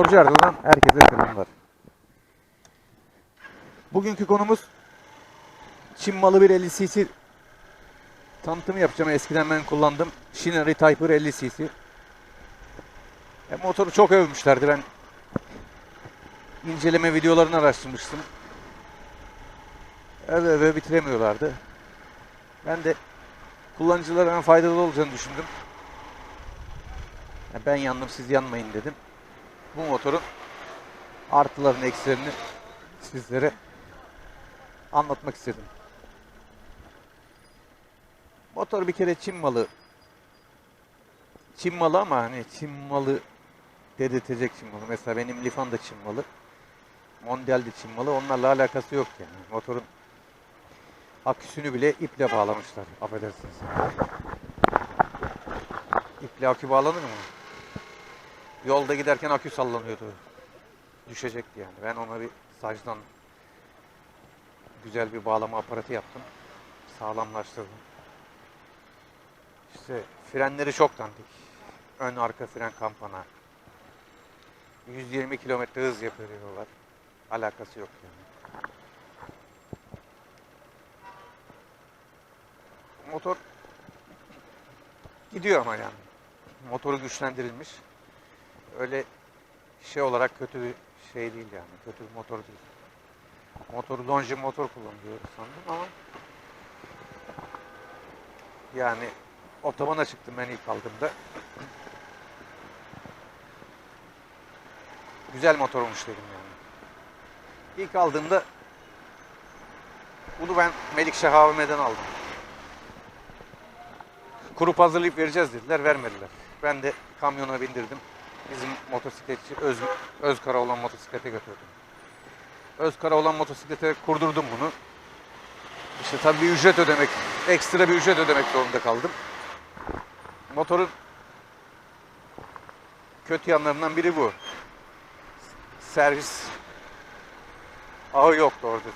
Motorcu Erdoğan'dan herkese selamlar. Bugünkü konumuz Çin malı bir 50 cc tanıtımı yapacağım. Eskiden ben kullandım. Shinari Typer 50 cc. E, motoru çok övmüşlerdi. Ben inceleme videolarını araştırmıştım. Öve öve bitiremiyorlardı. Ben de kullanıcılara faydalı olacağını düşündüm. Ya ben yandım siz yanmayın dedim. Bu motorun artılarını eksilerini sizlere anlatmak istedim. Motor bir kere Çin malı. Çin malı ama hani Çin malı dedirtecek Çin malı. Mesela benim Lifan da Çin malı. Mondial de Çin malı. Onlarla alakası yok yani. Motorun aküsünü bile iple bağlamışlar. Affedersiniz. İple akü bağlanır mı? Yolda giderken akü sallanıyordu. Düşecekti yani. Ben ona bir sacdan güzel bir bağlama aparatı yaptım. Sağlamlaştırdım. İşte frenleri çok dandik. Ön arka fren kampana. 120 kilometre hız yapıyorlar. Alakası yok yani. Motor gidiyor ama yani. Motoru güçlendirilmiş. Öyle şey olarak kötü bir şey değil yani. Kötü bir motor değil. Motoru lonje motor kullanıyor sandım ama yani otobana çıktım ben ilk aldığımda. Güzel motormuş dedim yani. İlk aldığımda bunu ben Melikşah AVM'den aldım. Kurup hazırlayıp vereceğiz dediler, vermediler. Ben de kamyona bindirdim. Bizim motosikletçi Öz, Özkara olan motosiklete götürdüm. Özkara olan motosiklete kurdurdum bunu. İşte tabii bir ücret ödemek, ekstra bir ücret ödemek zorunda kaldım. Motorun kötü yanlarından biri bu. Servis ağı yoktu orada.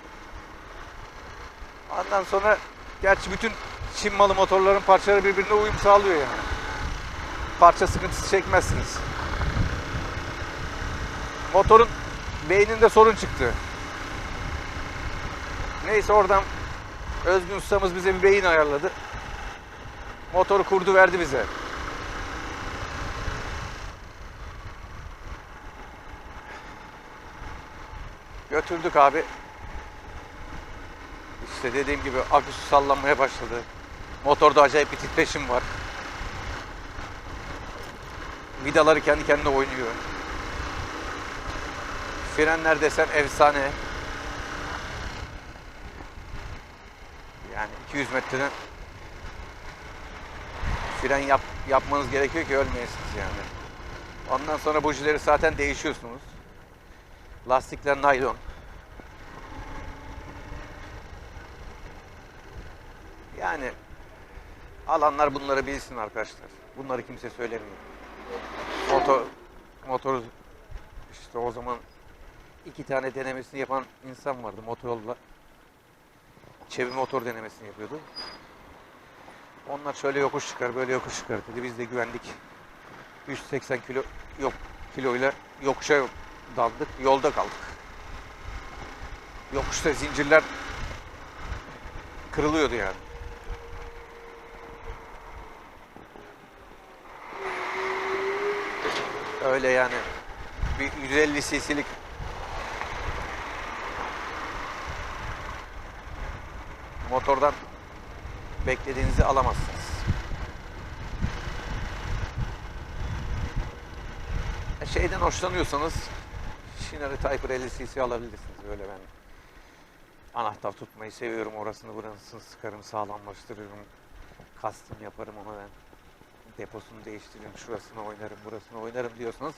Ondan sonra gerçi bütün Çin malı motorların parçaları birbirine uyum sağlıyor yani. Parça sıkıntısı çekmezsiniz. Motorun beyninde sorun çıktı. Neyse oradan Özgün ustamız bize bir beyin ayarladı. Motoru kurdu verdi bize. Götürdük abi. İşte dediğim gibi aküsü sallanmaya başladı. Motorda acayip bir titreşim var. Vidaları kendi kendine oynuyor. Frenler desen efsane. Yani 200 metreden fren yap, yapmanız gerekiyor ki ölmeyesiniz yani. Ondan sonra bujileri zaten değişiyorsunuz. Lastikler naylon. Yani alanlar bunları bilsin arkadaşlar. Bunları kimse söylemiyor. Motor, motoru işte o zaman iki tane denemesini yapan insan vardı Motorol'la. Çevi motor denemesini yapıyordu. Onlar şöyle yokuş çıkar, böyle yokuş çıkar dedi. Biz de güvendik. 180 kilo yok kiloyla yokuşa daldık. Yolda kaldık. Yokuşta zincirler kırılıyordu yani. Öyle yani bir 150 cc'lik motordan beklediğinizi alamazsınız. Şeyden hoşlanıyorsanız Shinari Typer 50 cc alabilirsiniz. Böyle ben anahtar tutmayı seviyorum. Orasını burasını sıkarım, sağlamlaştırırım. Custom yaparım ona ben. Deposunu değiştiririm, şurasını oynarım, burasını oynarım diyorsanız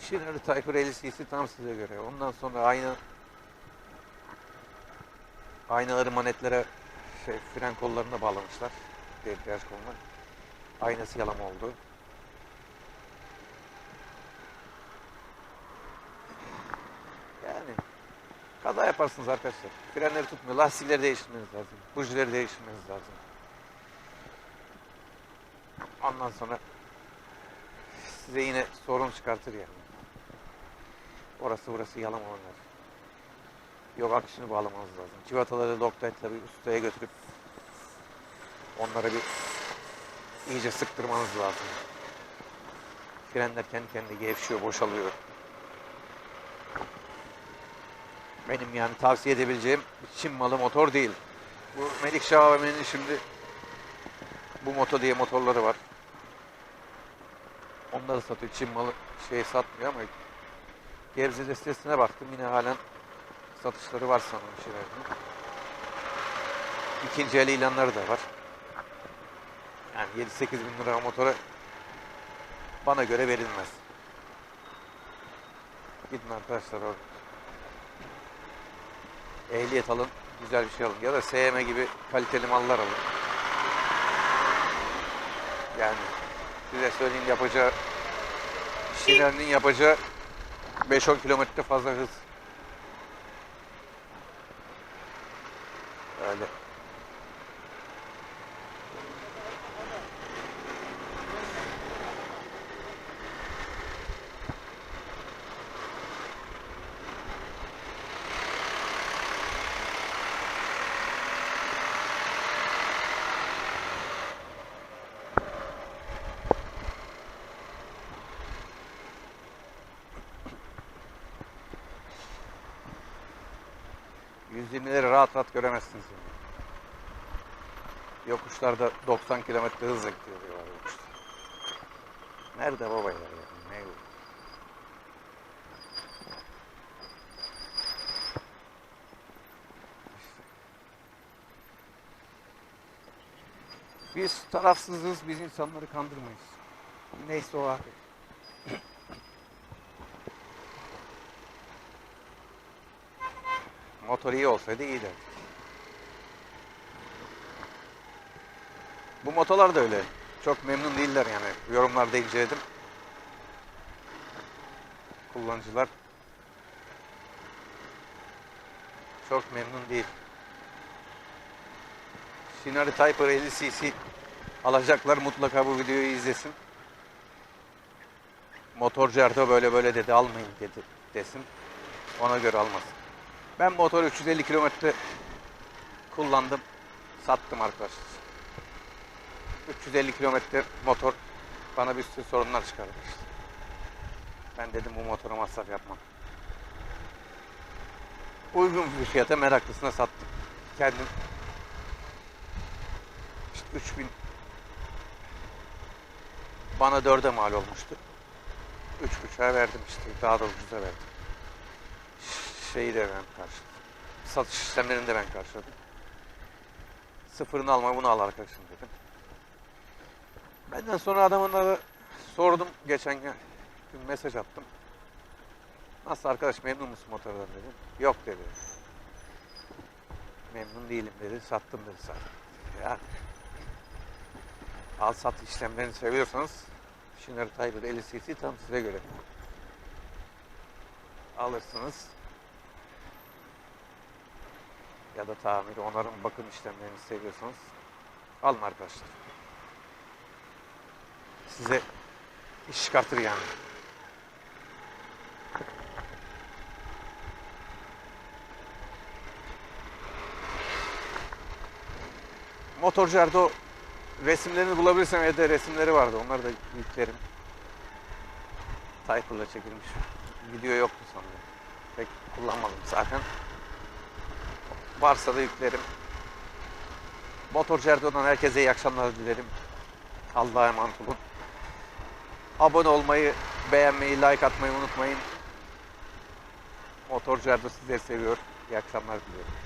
Shinari Typer 50 cc tam size göre. Ondan sonra aynı aynaları manetlere şey, fren kollarına bağlamışlar. Debriyaj koluna. Aynası yalama oldu. Yani kaza yaparsınız arkadaşlar. Frenleri tutmuyor. Lastikleri değiştirmeniz lazım. Bujileri değiştirmeniz lazım. Ondan sonra size yine sorun çıkartır yani. Orası burası yalamalar. Yok akışını bağlamanız lazım. Civataları bir ustaya götürüp onlara bir iyice sıktırmanız lazım. Frenler kendi kendine gevşiyor, boşalıyor. Benim yani tavsiye edebileceğim Çin malı motor değil. Bu Melikşah AVM'nin şimdi bu moto diye motorları var. Onları satıyor. Çin malı şey satmıyor ama Gebze'de sitesine baktım yine halen satışları var sanırım şeylerin. İkinci el ilanları da var. Yani 7-8 bin lira motora bana göre verilmez. Gidin arkadaşlar orada. Ehliyet alın, güzel bir şey alın. Ya da SM gibi kaliteli mallar alın. Yani size söyleyeyim yapacağı Şiner'in yapacağı 5-10 kilometre fazla hız. Öyle. %20'leri rahat rahat göremezsiniz. Yani. Yokuşlarda 90 kilometre hızla gidiyor diyorlar yokuşta. Nerede babaylar ya? Ne bu? Biz tarafsızız, biz insanları kandırmayız. Neyse o abi. Motor iyi olsaydı iyiydi. Bu motorlar da öyle. Çok memnun değiller yani. Yorumlarda inceledim. Kullanıcılar çok memnun değil. Shinari Typer 50 cc alacaklar mutlaka bu videoyu izlesin. Motorcu böyle böyle dedi almayın dedi desin. Ona göre almasın. Ben motoru 350 kilometre kullandım. Sattım arkadaşlar. 350 kilometre motor bana bir sürü sorunlar çıkardı. Ben dedim bu motora masraf yapmam. Uygun bir fiyata meraklısına sattım. Kendim işte 3000 bana 4'e mal olmuştu. 3.5'a verdim işte. Daha da ucuza verdim şeyi de ben karşıladım. Satış işlemlerini de ben karşıladım. Sıfırını alma bunu al arkadaşım dedim. Benden sonra adamına sordum geçen gün mesaj attım. Nasıl arkadaş memnun musun motordan dedim. Yok dedi. Memnun değilim dedi. Sattım dedi zaten. Ya. Al sat işlemlerini seviyorsanız Şiner Tiger 50 cc tam size göre. Alırsınız ya da tamir, onarım, bakım işlemlerini seviyorsanız alın arkadaşlar. Size iş çıkartır yani. Motorcu resimlerini bulabilirsem evde resimleri vardı. Onları da yüklerim. Typer'la çekilmiş. Video yoktu sanırım. Pek kullanmadım zaten. Varsa da yüklerim. Motorcu Erdoğan'dan herkese iyi akşamlar dilerim. Allah'a emanet olun. Abone olmayı, beğenmeyi, like atmayı unutmayın. Motorcu Erdoğan sizleri seviyor. İyi akşamlar diliyorum.